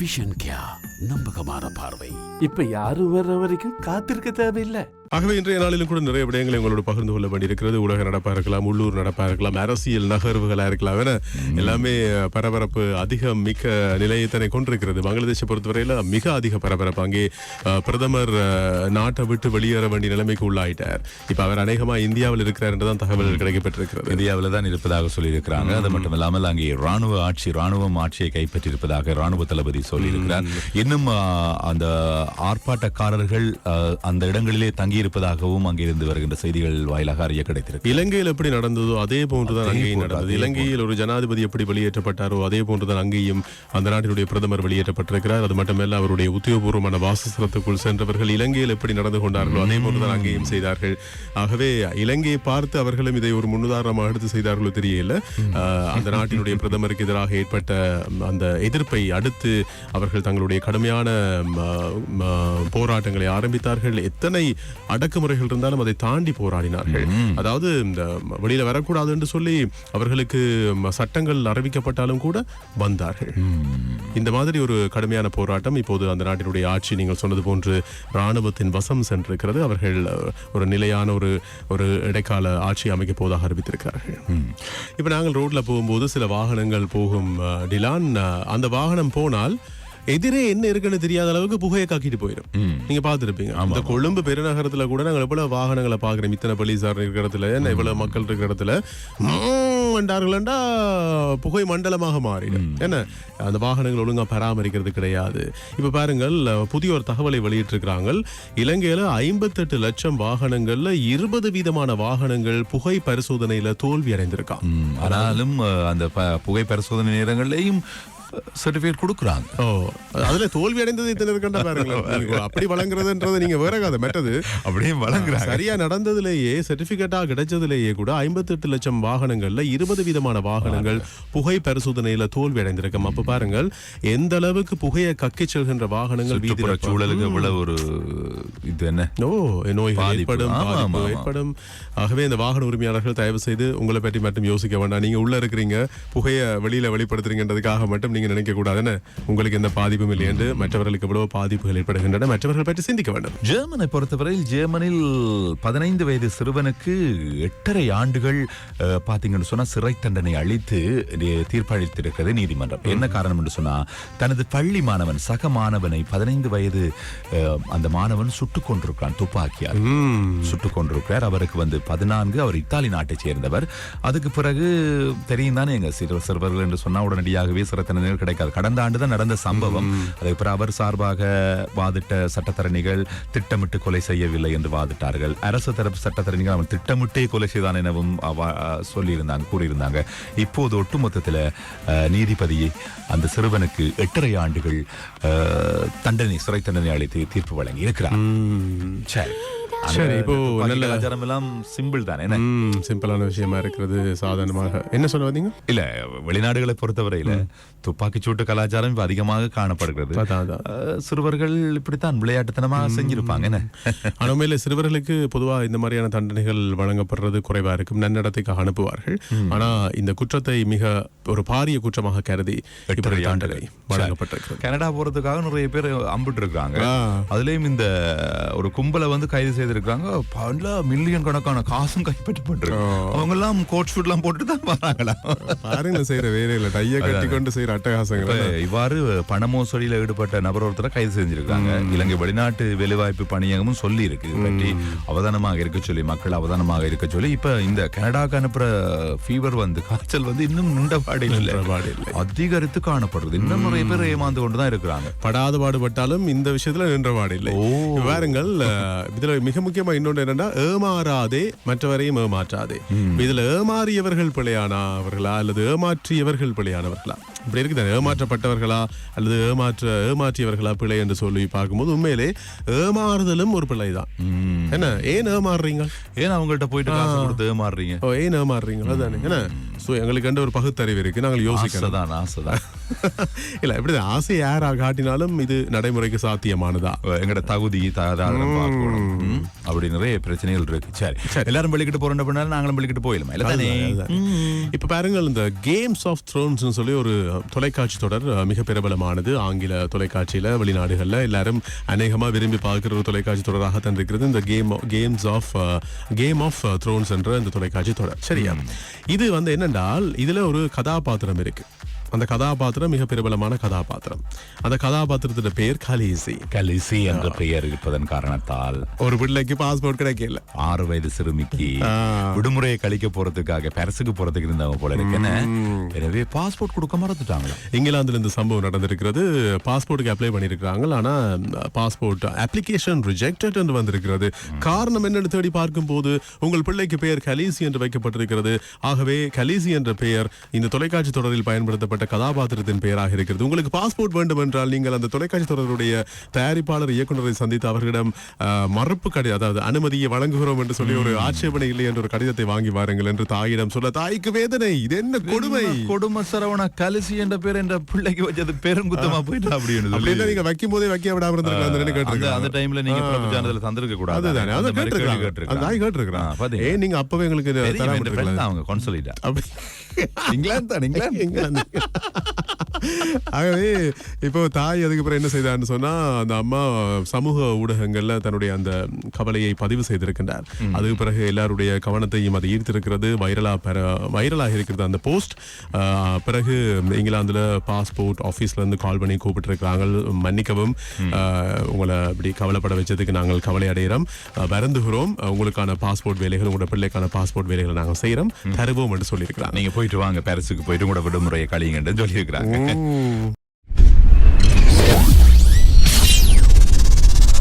Vision क्या? நம்பகமான பார்வை. இப்ப யாரும் வர்ற வரைக்கும் காத்திருக்க தேவையில்லை. ஆகவே இன்றைய நாளிலும் கூட நிறைய விடயங்களை உங்களோட பகிர்ந்து கொள்ள வேண்டியிருக்கிறது. உலக நடப்பா இருக்கலாம் உள்ளூர் நடப்பா இருக்கலாம் அரசியல் நகர்வுகளா இருக்கலாம் என எல்லாமே பரபரப்பு அதிகம் மிக்க நிலையத்தினை கொண்டிருக்கிறது. பங்களாதேஷை பொறுத்தவரையில மிக அதிக பரபரப்பு அங்கே பிரதமர் நாட்டை விட்டு வெளியேற வேண்டிய நிலைமைக்கு உள்ளாயிட்டார். இப்ப அவர் அநேகமா இந்தியாவில் இருக்கிறார் என்றுதான் தகவல் கிடைக்கப்பட்டிருக்கிறது. இந்தியாவில் தான் இருப்பதாக சொல்லியிருக்கிறாங்க. அது மட்டும் இல்லாமல் அங்கே ராணுவ ஆட்சி ராணுவம் ஆட்சியை கைப்பற்றியிருப்பதாக ராணுவ தளபதி சொல்லியிருக்கிறார். இன்னும் அந்த ஆர்ப்பாட்டக்காரர்கள் அந்த இடங்களிலே தங்கியிருப்பதாகவும் அங்கிருந்து வருகின்ற செய்திகள் வாயிலாக அறிய கிடைத்திருக்கு இலங்கையில் எப்படி நடந்ததோ அதே போன்றுதான் அங்கேயும் நடந்தது. இலங்கையில் ஒரு ஜனாதிபதி எப்படி வெளியேற்றப்பட்டாரோ அதே போன்றுதான் அங்கேயும் அந்த நாட்டினுடைய பிரதமர் வெளியேற்றப்பட்டிருக்கிறார். அது மட்டுமல்ல அவருடைய உத்தியோகபூர்வமான வாசஸ்தலத்துக்குள் சென்றவர்கள் இலங்கையில் எப்படி நடந்து கொண்டார்களோ அதே போன்றுதான் அங்கேயும் செய்தார்கள். ஆகவே இலங்கையை பார்த்து அவர்களும் இதை ஒரு முன்னுதாரணமாக எடுத்து செய்தார்களோ தெரியல. அந்த நாட்டினுடைய பிரதமருக்கு எதிராக ஏற்பட்ட அந்த எதிர்ப்பை அடுத்து அவர்கள் தங்களுடைய கடுமையான போராட்டங்களை ஆரம்பித்தார்கள். எத்தனை அடக்குமுறைகள் இருந்தாலும் அதை தாண்டி போராடினார்கள். அதாவது இந்த வெளியில வரக்கூடாது என்று சொல்லி அவர்களுக்கு சட்டங்கள் அறிவிக்கப்பட்டாலும் கூட வந்தார்கள். இந்த மாதிரி ஒரு கடுமையான போராட்டம் இப்போது அந்த நாட்டினுடைய ஆட்சி நீங்கள் சொன்னது போன்று ராணுவத்தின் வசம் சென்றிருக்கிறது. அவர்கள் ஒரு நிலையான ஒரு ஒரு இடைக்கால ஆட்சி அமைக்க போவதாக அறிவித்திருக்கிறார்கள். இப்ப நாங்கள் ரோட்ல போகும்போது சில வாகனங்கள் போகும் டிலான் அந்த வாகனம் போனால் எதிரே என்ன இருக்குன்னு தெரியாத அளவுக்கு புகையை காக்கிட்டு போயிடும் நீங்க பார்த்திருப்பீங்க. இந்த கொழும்பு பெருநகரத்துல கூட நாங்கள் எவ்வளவு வாகனங்களை பாக்குறோம் இத்தனை போலீசார் இருக்கிற இடத்துல என்ன இவ்வளவு மக்கள் இருக்கிற இடத்துல. என்றார்கள்டா புகை மண்டலமாக மாறிடும். என்ன? அந்த வாகனங்கள் ஒழுங்கா பராமரிக்கிறது கிடையாது. இப்ப பாருங்கள் புதிய ஒரு தகவலை வெளியிட்டிருக்கிறாங்க இலங்கையில ஐம்பத்தெட்டு லட்சம் வாகனங்கள்ல இருபது வீதமான வாகனங்கள் புகை பரிசோதனையில தோல்வி அடைந்திருக்கான் ஆனாலும் அந்த புகை பரிசோதனை நேரங்களையும் சர்டிபிகேட் கொடுக்குறாங்க. ஓ அதுல தோல்வி அடைந்தது இத்தனை இருக்கண்டா பாருங்களேன். அப்படி வழங்குறதுன்றது நீங்க வேற கதை மெட்டது அப்படியே வழங்குறாங்க. சரியா நடந்ததுலேயே சர்டிபிகேட்டா கிடைச்சதுலேயே கூட 58 லட்சம் வாகனங்கள்ல இருபது விதமான வாகனங்கள் புகை பரிசோதனையில தோல்வி அடைந்திருக்கும் அப்ப பாருங்கள் எந்த அளவுக்கு புகையை கக்கிச் செல்கின்ற வாகனங்கள் வீதியில சூழலுக்கு இவ்வளவு ஒரு இது என்ன? ஓ நோய்கள் பாதிப்பு. ஏற்படும். ஏற்படும். ஆகவே இந்த வாகன உரிமையாளர்கள் தயவு செய்து உங்களை பற்றி மட்டும் யோசிக்க வேண்டாம். நீங்க உள்ள இருக்கிறீங்க புகைய வெளியில வெளிப்படுத்துறீங்கன்றதுக்காக மட்டும் நீங்க நினைக்க கூடாதுன்னு உங்களுக்கு எந்த பாதிப்பும் இல்லை என்று மற்றவர்களுக்கு எவ்வளவு பாதிப்புகள் ஏற்படுகின்றன. மற்றவர்கள் பற்றி சிந்திக்க வேண்டும். ஜெர்மனை பொறுத்தவரையில் ஜெர்மனில் பதினைந்து வயது சிறுவனுக்கு எட்டரை ஆண்டுகள் அஹ், பாத்தீங்கன்னு சொன்னா சிறை தண்டனை அளித்து தீர்ப்பளித்திருக்கிறது நீதிமன்றம். என்ன காரணம் என்று சொன்னா தனது பள்ளி மாணவன் சக மாணவனை பதினைந்து வயது அந்த மாணவன் சுட்டுக் கொண்டிருக்கிறான் துப்பாக்கியால். சுட்டுக் கொண்டிருக்கிறார் அவருக்கு வந்து பதினான்கு அவர் இத்தாலி நாட்டைச் சேர்ந்தவர். அதுக்கு பிறகு தெரியும் தானே எங்க சிறு சிறுவர்கள் என்று சொன்னா உடனடியாகவே சிறை தண்டனை கிடைக்காது. கடந்த ஆண்டு தான் நடந்த சம்பவம். அதுக்கு பிறகு அவர் சார்பாக வாதிட்ட சட்டத்தரணிகள் திட்டமிட்டு கொலை செய்யவில்லை என்று வாதிட்டார்கள். அரசு தரப்பு சட்டத்தரணிகள் அவன் திட்டமிட்டே கொலை செய்தான் எனவும் சொல்லியிருந்தாங்க கூறியிருந்தாங்க. இப்போது ஒட்டுமொத்தத்தில் நீதிபதி அந்த சிறுவனுக்கு எட்டரை ஆண்டுகள் தண்டனை சிறை தண்டனை அளித்து தீர்ப்பு வழங்கி இருக்கிறார் சரி. சரி, இப்போ நல்ல கலாச்சாரம் எல்லாம் சிம்பிள் தானே சிம்பிளான விஷயமா இருக்கிறது சாதாரணமாக. என்ன சொல்ல வந்தீங்க? இல்ல வெளிநாடுகளை பொறுத்தவரையில துப்பாக்கி சூட்டு கலாச்சாரம் இப்ப அதிகமாக காணப்படுகிறது. சிறுவர்கள் இப்படித்தான் விளையாட்டுத்தனமாக செஞ்சிருப்பாங்க என்ன? ஆனா உண்மையில சிறுவர்களுக்கு பொதுவா இந்த மாதிரியான தண்டனைகள் வழங்கப்படுறது குறைவா இருக்கும். நன்னடத்தைக்காக அனுப்புவார்கள். ஆனா இந்த குற்றத்தை மிக ஒரு பாரிய குற்றமாக கருதி தண்டனை ஆண்டுகள். வழங்கப்பட்டிருக்கிறது. கனடா போறதுக்காக நிறைய பேர் அம்பிட்டு இருக்காங்க. அதுலயும் இந்த ஒரு கும்பலை வந்து கைது செய்திருக்காங்க பல மில்லியன் கணக்கான காசும் கைப்பற்றப்பட்டிருக்கு அவங்க எல்லாம் கோட் ஷூட் எல்லாம் போட்டு தான் வராங்களா? பாருங்க செய்யற வேலையில டைய கட்டி கொண்டு செய்யற அட்டகாசங்கள். இவ்வாறு பண மோசடியில ஈடுபட்ட நபர் ஒருத்தரை கைது செஞ்சிருக்காங்க. இலங்கை வெளிநாட்டு வேலைவாய்ப்பு பணியகமும் சொல்லி இருக்கு பற்றி அவதானமாக இருக்க சொல்லி மக்கள் அவதானமாக இருக்க சொல்லி இப்ப இந்த கனடாக்கு அனுப்புற ஃபீவர் வந்து காய்ச்சல் வந்து இன்னும் நின்றபாடு இல்லை. அதிகரித்து காணப்படுது. இன்னும் நிறைய பேர் ஏமாந்து கொண்டுதான் இருக்கிறாங்க. படாத பாடுபட்டாலும் இந்த விஷயத்துல நின்றபாடு இல்லை. பாருங்கள் இதுல மிக முக்கியமா இன்னொன்று என்னன்னா ஏமாறாதே மற்றவரையும் ஏமாற்றாதே. இதுல ஏமாறியவர்கள் பிழையானவர்களா அல்லது ஏமாற்றியவர்கள் பிழையானவர்களா? இப்படி இருக்குது ஏமாற்றப்பட்டவர்களா அல்லது ஏமாற்ற ஏமாற்றியவர்களா பிழை என்று சொல்லி பார்க்கும்போது உண்மையிலே ஏமாறுதலும் ஒரு பிழை தான். என்ன? ஏன் ஏமாறுறீங்க? ஏன் அவங்கள்ட்ட போயிட்டு காசு கொடுத்து ஏமாறுறீங்க? ஓ, ஏன் ஏமாறுறீங்க அதானே. என்ன? ஸோ எங்களுக்கு கண்ட ஒரு பகுத்தறிவு இருக்கு. நாங்கள் யோசிக்கணும். ஆசைதான் ஆசைதான். இல்ல இப்படி ஆசை யாரா காட்டினாலும் இது நடைமுறைக்கு சாத்தியமானதா? எங்கட தகுதி. அப்படி நிறைய பிரச்சனைகள் இருக்கு. சரி. எல்லாரும் வெளிக்கிட்டு போறோம் பண்ணாலும் நாங்களும் வெளிக்கிட்டு போயிடலாம்? தானே? இப்ப பாருங்கள் இந்த கேம்ஸ் ஆஃப் த்ரோன்ஸ் சொல்லி ஒரு தொலைக்காட்சி தொடர் மிக பிரபலமானது. ஆங்கில தொலைக்காட்சியில வெளிநாடுகள்ல எல்லாரும் அநேகமா விரும்பி பார்க்கிற ஒரு தொலைக்காட்சி தொடராகத்தான் இருக்கிறது இந்த game games of game of thrones என்ற இந்த தொலைக்காட்சி தொடர். சரியா? இது வந்து என்னென்றால் இதுல ஒரு கதாபாத்திரம் இருக்கு. அந்த கதாபாத்திரம் மிக பிரபலமான கதாபாத்திரம். அந்த கதாபாத்திரத்தோட பெயர் கலீசி. கலிசி என்ற பெயர் இருப்பதன் காரணத்தால் ஒரு பிள்ளைக்கு பாஸ்போர்ட் கிடைக்கல. ஆறு வயது சிறுமிக்கு விடுமுறையை கழிக்க போறதுக்காக பரிசுக்கு போறதுக்கு இருந்தவங்க போல இருக்கு என்ன? எனவே பாஸ்போர்ட் கொடுக்க மறந்துட்டாங்களா? இங்கிலாந்துல இந்த சம்பவம் நடந்திருக்கிறது. பாஸ்போர்ட்டுக்கு அப்ளை பண்ணியிருக்கிறாங்க. ஆனா பாஸ்போர்ட் அப்ளிகேஷன் ரிஜெக்டட் என்று வந்திருக்கிறது. காரணம் என்னன்னு தேடி பார்க்கும்போது உங்கள் பிள்ளைக்கு பெயர் கலீசி என்று வைக்கப்பட்டிருக்கிறது. ஆகவே கலீசி என்ற பெயர் இந்த தொலைக்காட்சி தொடரில் பயன்படுத்தப்பட்ட கதாபாத்திரத்தின் பெயராக இருக்கிறது. உங்களுக்கு பாஸ்போர்ட் வேண்டும் என்றால் நீங்கள் அந்த தொலைக்காட்சி தொடருடைய தயாரிப்பாளர் இயக்குனரை சந்தித்து அவர்களிடம் மறுப்பு கடிதம் அதாவது அனுமதியை வழங்குகிறோம் என்று சொல்லி ஒரு ஆட்சேபனை இல்லை என்ற ஒரு கடிதத்தை வாங்கி வாருங்கள் என்று தாயிடம் சொல்ல தாய்க்கு வேதனை. இது என்ன கொடுமை? கொடுமை சரவண கலிசி என்ற பேர் என்ற பிள்ளைக்கு வச்சது பெருங்குத்தமா போயிட்டா அப்படின்னு நீங்க வைக்கும் போதே வைக்க விடாம இருந்திருக்கலாம் அந்த டைம்ல நீங்க பிரபு சேனல்ல தந்திருக்க கூடாது. கேட்டிருக்காங்க. கேட்டிருக்காங்க. ஏன் நீங்க அப்பவே எங்களுக்கு அவங்க consolidate. அப்படி இங்கிலாந்து தான் இங்கிலாந்து இங்கிலாந்து. ஆகவே இப்போ தாய் அதுக்கு அப்புறம் என்ன செய்தான்னு சொன்னா அந்த அம்மா சமூக ஊடகங்கள்ல தன்னுடைய அந்த கவலையை பதிவு செய்திருக்கின்றார். அதுக்கு பிறகு எல்லாருடைய கவனத்தையும் அது ஈர்த்திருக்கிறது. வைரலா பெற வைரலாக இருக்கிறது அந்த போஸ்ட். பிறகு இங்கிலாந்துல பாஸ்போர்ட் ஆபீஸ்ல இருந்து கால் பண்ணி கூப்பிட்டு மன்னிக்கவும். ஆஹ், உங்களை இப்படி கவலைப்பட வச்சதுக்கு நாங்கள் கவலை அடைகிறோம் வருந்துகிறோம். உங்களுக்கான பாஸ்போர்ட் வேலைகள் உங்களோட பிள்ளைக்கான பாஸ்போர்ட் வேலைகளை நாங்கள் செய்யறோம் தருவோம் என்று சொல்லியிருக்கிறாங்க. நீங்க போயிட்டு வாங்க. பாரிஸுக்கு போயிட்டு கூட விடுமுறையை கழியுங்கன்னு சொல்லி இருக்கிறாங்க